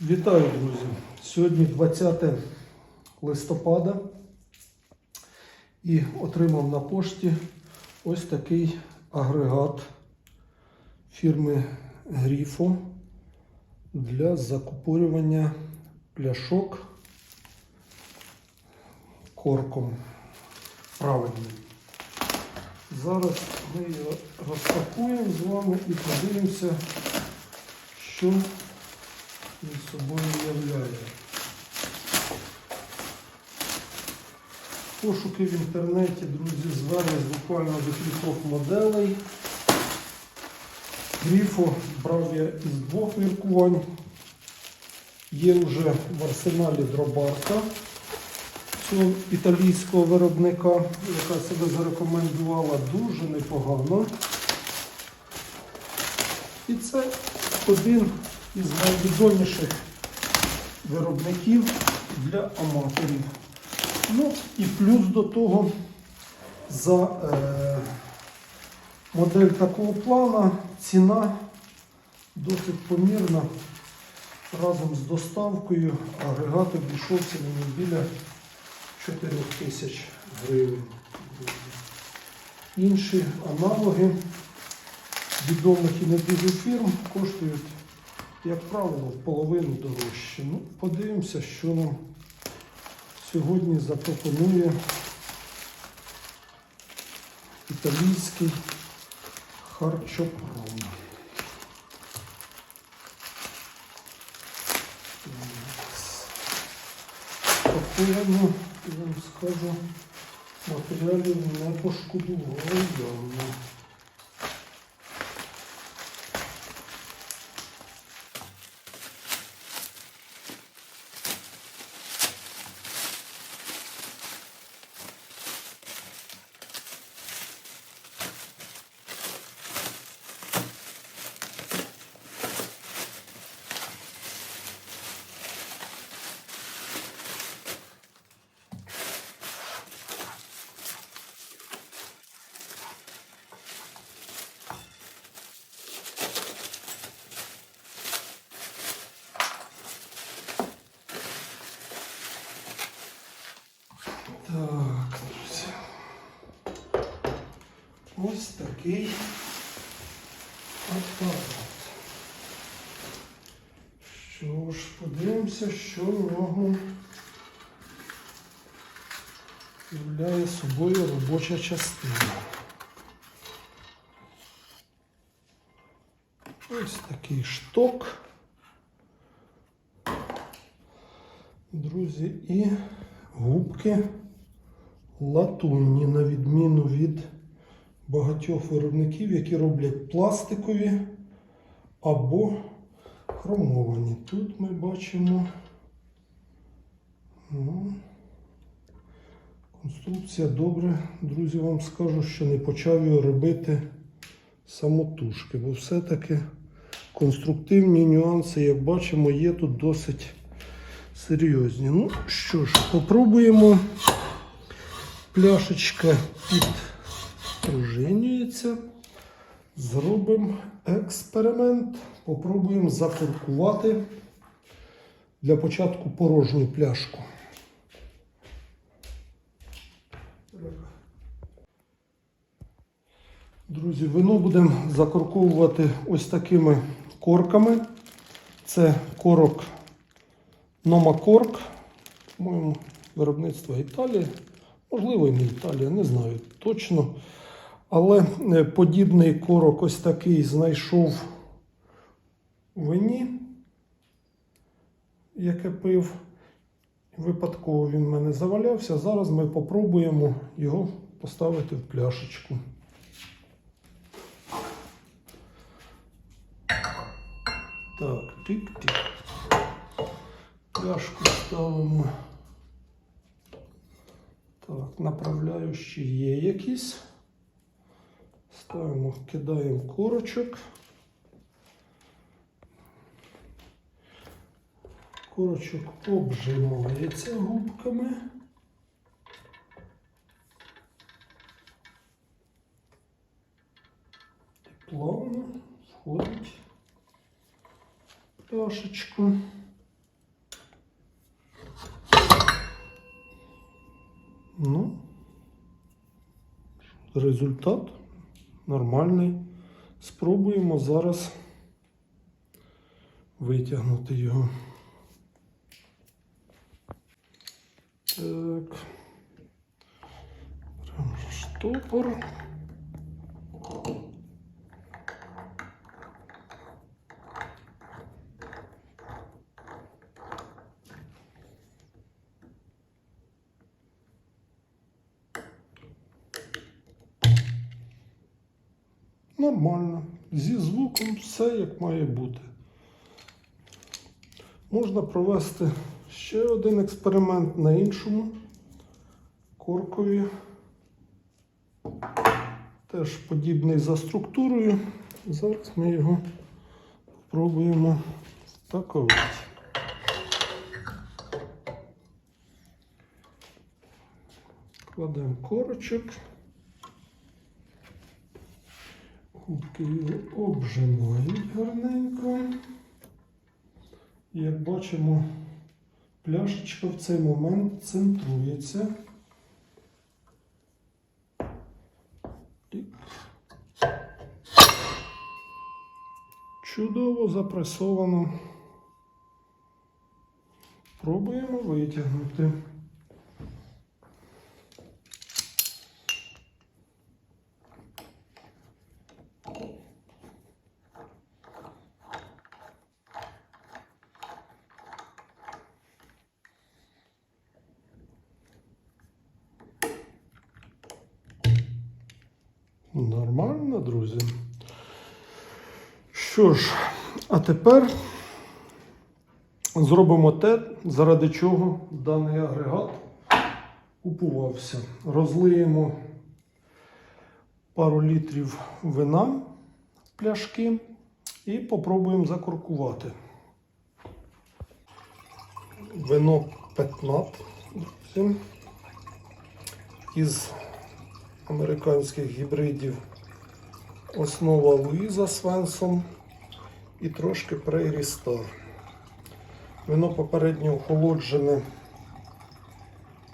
Вітаю, друзі! Сьогодні 20 листопада і отримав на пошті ось такий агрегат фірми Grifo для закупорювання пляшок корком правильним. Зараз ми його розпакуємо з вами і подивимося, що собою являє. Пошуки в інтернеті, друзі, звелись буквально до кількох моделей. Гріфо брав я із двох міркувань. Є вже в арсеналі дробарка цього італійського виробника, яка себе зарекомендувала дуже непогано. І це один із найвідоміших виробників для аматорів. Ну і плюс до того за е, модель такого плана ціна досить помірна. Разом з доставкою агрегат обійшовся мені біля 4 тисяч гривень. Інші аналоги відомих і не дуже фірм коштують, як правило, в половину дорожче. Ну, подивимося, що нам сьогодні запропонує італійський харчопром. Пакуємо, я вам скажу, матеріалів не пошкодували явно. Так, друзі. Ось такий апарат. Що ж, подивимося, що нього являє собою робоча частина. Ось такий шток. Друзі, і губки латунні, на відміну від багатьох виробників, які роблять пластикові або хромовані. Тут ми бачимо ну, конструкція добре. Друзі, вам скажу, що не почав його робити самотужки, бо все-таки конструктивні нюанси, як бачимо, є тут досить серйозні. Ну що ж, попробуємо. Пляшечка підпружинюється. Зробимо експеримент. Попробуємо закуркувати для початку порожню пляшку. Друзі, вино будемо закорковувати ось такими корками. Це корок Номакорк, по-моєму, виробництво Італії. Можливо, і не Італія, не знаю точно. Але е, подібний корок ось такий знайшов у вині, яке пив. Випадково він в мене завалявся. Зараз ми попробуємо його поставити в пляшечку. Так, тик-тик. Пляшку ставимо. Так, направляючі є якісь. Ставимо, кидаємо курочок. Курочок обжимається губками. І плавно входить пляшечку, Ну, результат нормальний. Спробуємо зараз витягнути його. Так. Беремо штопор. Нормально. Зі звуком все як має бути. Можна провести ще один експеримент на іншому коркові. Теж подібний за структурою. Зараз ми його спробуємо впаковати. Кладемо корочок. Губки його обжимають гарненько. І Як бачимо, пляшечка в цей момент центрується. Чудово запресовано. Пробуємо витягнути. Нормально, друзі. Що ж, а тепер зробимо те, заради чого даний агрегат купувався. Розлиємо пару літрів вина в пляшки і попробуємо закуркувати. Вино 15, друзі, із американських гібридів основа Луїза Свенсон і трошки Prairie Star. Вино попередньо охолоджене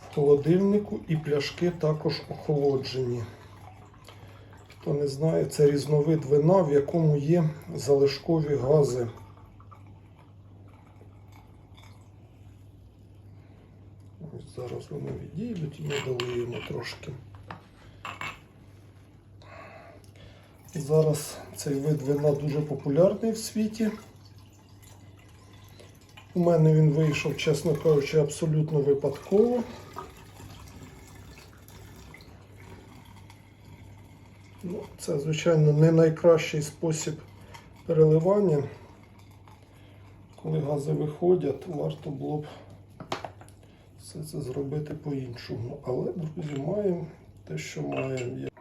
в холодильнику і пляшки також охолоджені. Хто не знає, це різновид вина, в якому є залишкові гази. Зараз вони відійдуть і ми долиємо трошки. Зараз цей вид вина дуже популярний в світі. У мене він вийшов, чесно кажучи, абсолютно випадково. Ну, Це, звичайно, не найкращий спосіб переливання. Коли гази виходять, варто було б все це зробити по-іншому. Але, друзі, маємо те, що маємо.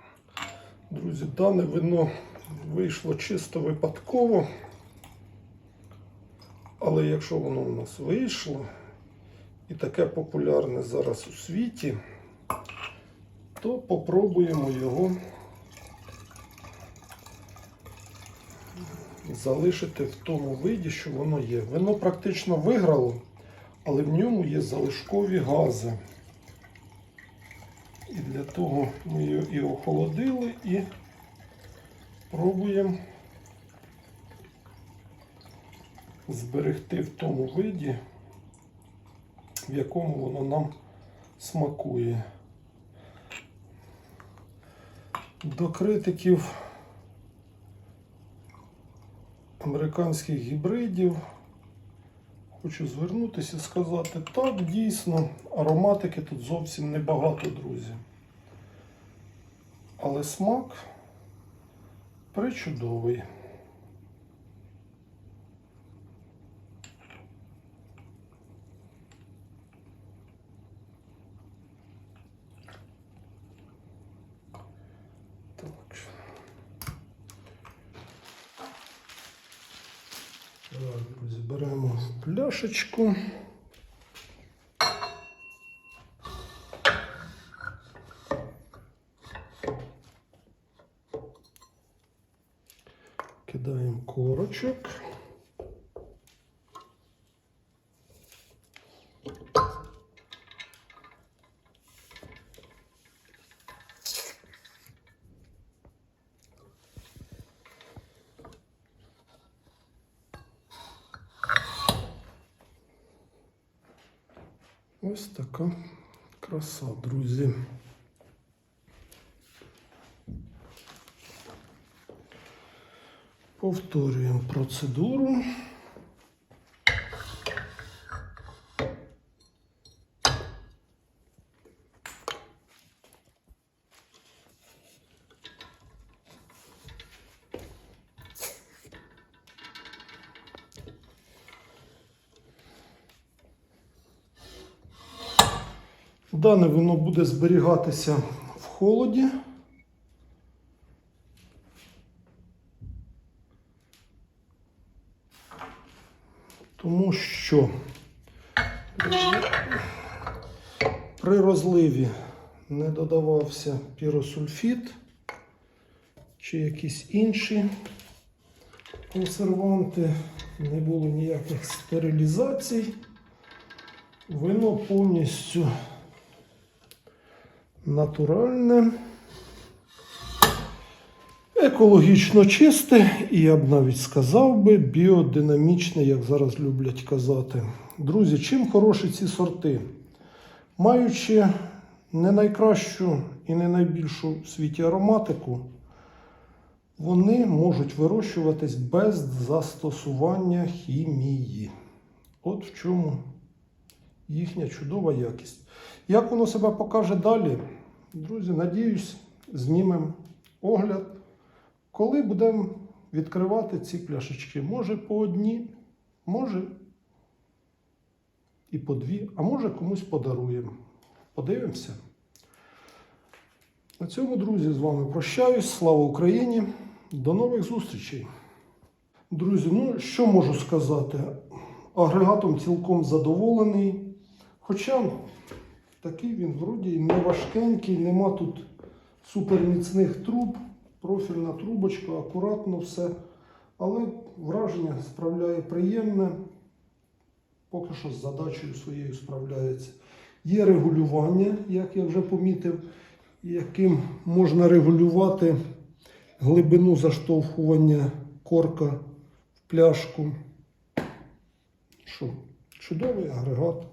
Друзі, дане вино вийшло чисто випадково. Але якщо воно у нас вийшло і таке популярне зараз у світі, то попробуємо його залишити в тому виді, що воно є. Вино практично виграло, але в ньому є залишкові гази. І для того ми його і охолодили, і пробуємо зберегти в тому виді, в якому воно нам смакує. До критиків американських гібридів хочу звернутися і сказати, так, дійсно, ароматики тут зовсім небагато, друзі. Але смак причудовий. Так, друзі, беремо пляшечку. Кидаємо корочок. Ось така краса, друзі. Повторюємо процедуру. Дане воно буде зберігатися в холоді. Тому що при розливі не додавався піросульфід чи якісь інші консерванти, не було ніяких стерилізацій. Вино повністю натуральне, екологічно чисте, і я б навіть сказав би біодинамічне, як зараз люблять казати. Друзі, чим хороші ці сорти? Маючи не найкращу і не найбільшу в світі ароматику, вони можуть вирощуватись без застосування хімії. От в чому їхня чудова якість. Як воно себе покаже далі, друзі, надіюсь, знімемо огляд, коли будемо відкривати ці пляшечки. Може по одній, може і по дві, а може комусь подаруємо. Подивимося. На цьому, друзі, з вами прощаюсь. Слава Україні! До нових зустрічей! Друзі, ну що можу сказати? Агрегатом цілком задоволений. Хоча такий він вроді не важкенький, нема тут суперміцних труб, профільна трубочка, акуратно все. Але враження справляє приємне. Поки що з задачею своєю справляється. Є регулювання, як я вже помітив, яким можна регулювати глибину заштовхування корка в пляшку. Що, чудовий агрегат.